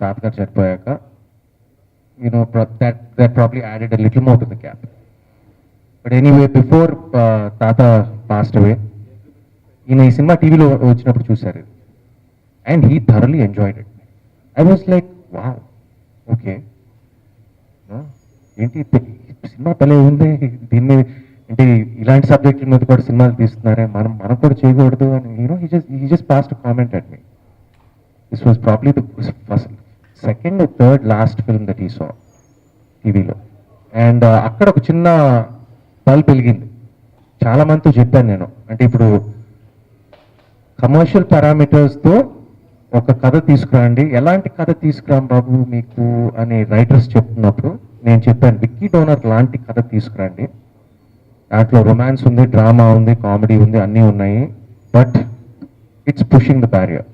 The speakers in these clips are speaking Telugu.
తాతగారు చనిపోయాక you know that that probably added a little more to the cap but anyway before తాత పాస్ట్ అవే ఈయన ఈ సినిమా టీవీలో వచ్చినప్పుడు చూశారు. And he thoroughly enjoyed it I was like wow okay ఏంటి సినిమా భలే ఉంది. దీన్ని అంటే ఇలాంటి సబ్జెక్టుల మీద కూడా సినిమాలు తీస్తున్నారే? మనం మనం కూడా చేయకూడదు అని you know he just he just passed comment at me this was probably the first second third last film that ఈ సో టీవీలో అండ్ అక్కడ ఒక చిన్న బల్బ్ వెలిగింది చాలా మందితో చెప్పాను నేను. అంటే ఇప్పుడు కమర్షియల్ పారామీటర్స్తో ఒక కథ తీసుకురండి. ఎలాంటి కథ తీసుకురాం బాబు మీకు అని రైటర్స్ చెప్తున్నప్పుడు నేను చెప్పాను విక్కీ డోనర్ లాంటి కథ తీసుకురండి. దాంట్లో రొమాన్స్ ఉంది డ్రామా ఉంది కామెడీ ఉంది అన్నీ ఉన్నాయి. But it's pushing the barrier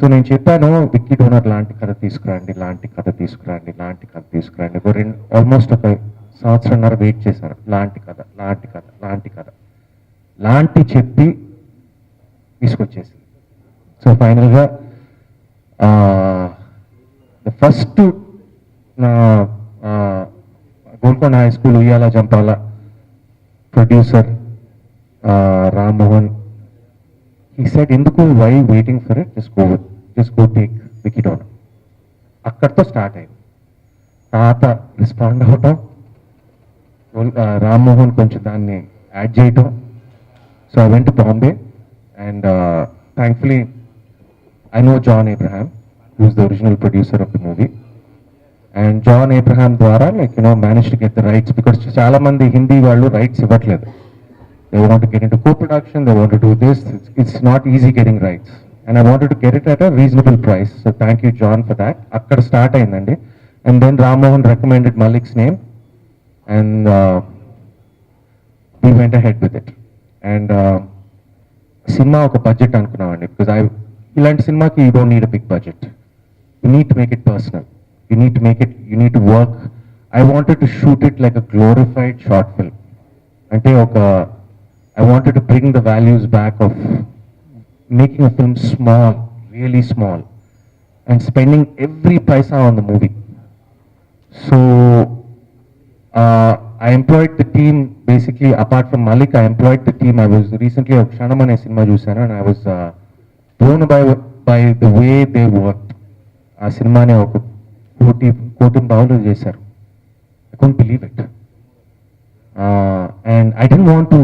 so నేను చెప్పాను విక్కీ డోనర్ లాంటి కథ తీసుకురండి లాంటి కథ తీసుకురండి లాంటి కథ తీసుకురండి. ఒక రెండు ఆల్మోస్ట్ ఒక సంవత్సరంన్నర వెయిట్ చేశాను. లాంటి కథ లాంటి కథ లాంటి కథ. లాంటి చెప్పి తీసుకొచ్చేసి. సో ఫైనల్గా ద ఫస్ట్ నా Golconda high school Uyyala Jampala producer Rammohan ఈ సెట్ ఎందుకు why waiting for it just go just go take wicket on అక్కడితో స్టార్ట్ అయింది. తాత రెస్పాండ్ అవటం రామ్మోహన్ కొంచెం దాన్ని యాడ్ చేయటం. So I went Bombay and thankfully I know John Abraham who's the original producer of the movie and John Abraham ద్వారా like you know manage to get the rights because చాలా మంది హిందీ వాళ్ళు రైట్స్ ఇవ్వట్లేదు. They want get into co production they want do this it's not easy getting rights and I wanted to get it at a reasonable price so thank you John for that అక్కడ స్టార్ట్ అయిందండి and then Rammohan recommended Malik's name and we went ahead with it and cinema ఒక బడ్జెట్ అనుకున్నామండి బికాజ్ ఐ ఇలాంటి సినిమాకి you don't need a big budget you need to make it personal you need to make it you need to work I wanted to shoot it like a glorified short film అంటే ఒక I wanted to bring the values back of making a film small really small and spending every paisa on the movie so uh, I employed the team basically apart from Malik, I employed the team. I was recently a Kshanam అనే సినిమా and I was uh, blown by by the way they worked. ఆ సినిమాని ఒక కోటి కోటి బావులు చేశారు I can't believe it and I didn't want to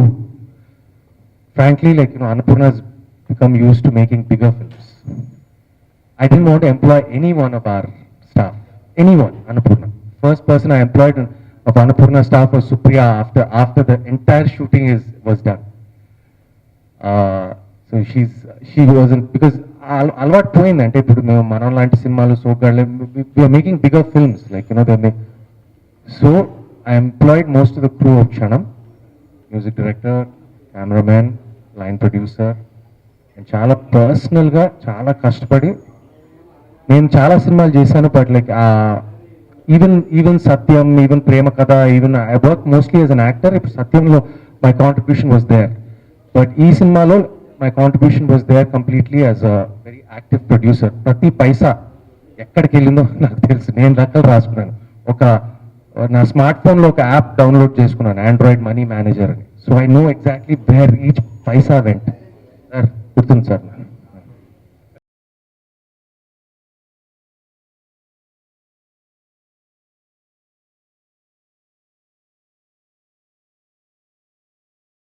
frankly like you know become used to making bigger films. I didn't want to employ any one of our staff, anyone, Annapurna. First person I employed of Annapurna staff was Supriya after after the entire shooting is was done. Uh, so she's she wasn't because అల- అలవాటు పోయిందంటే ఇప్పుడు మేము మనం లాంటి సినిమాలు సోగాళ్ళు we are making bigger films like you know they make so I employed most of the crew of Kshanam music director cameraman line producer నేను చాలా పర్సనల్గా చాలా కష్టపడి నేను చాలా సినిమాలు చేశాను but like even even Satyam even Prema Katha even I work mostly as an actor ఇప్పుడు సత్యంలో my contribution was there but ఈ సినిమాలో my contribution was there completely as a very active producer ప్రతి పైసా ఎక్కడికి వెళ్ళిందో నాకు తెలుసు. నేను రకాలు రాసుకున్నాను. ఒక నా స్మార్ట్ ఫోన్లో ఒక యాప్ డౌన్లోడ్ చేసుకున్నాను ఆండ్రాయిడ్ మనీ మేనేజర్ అని. So I know exactly where each paisa went గుర్తుంది సార్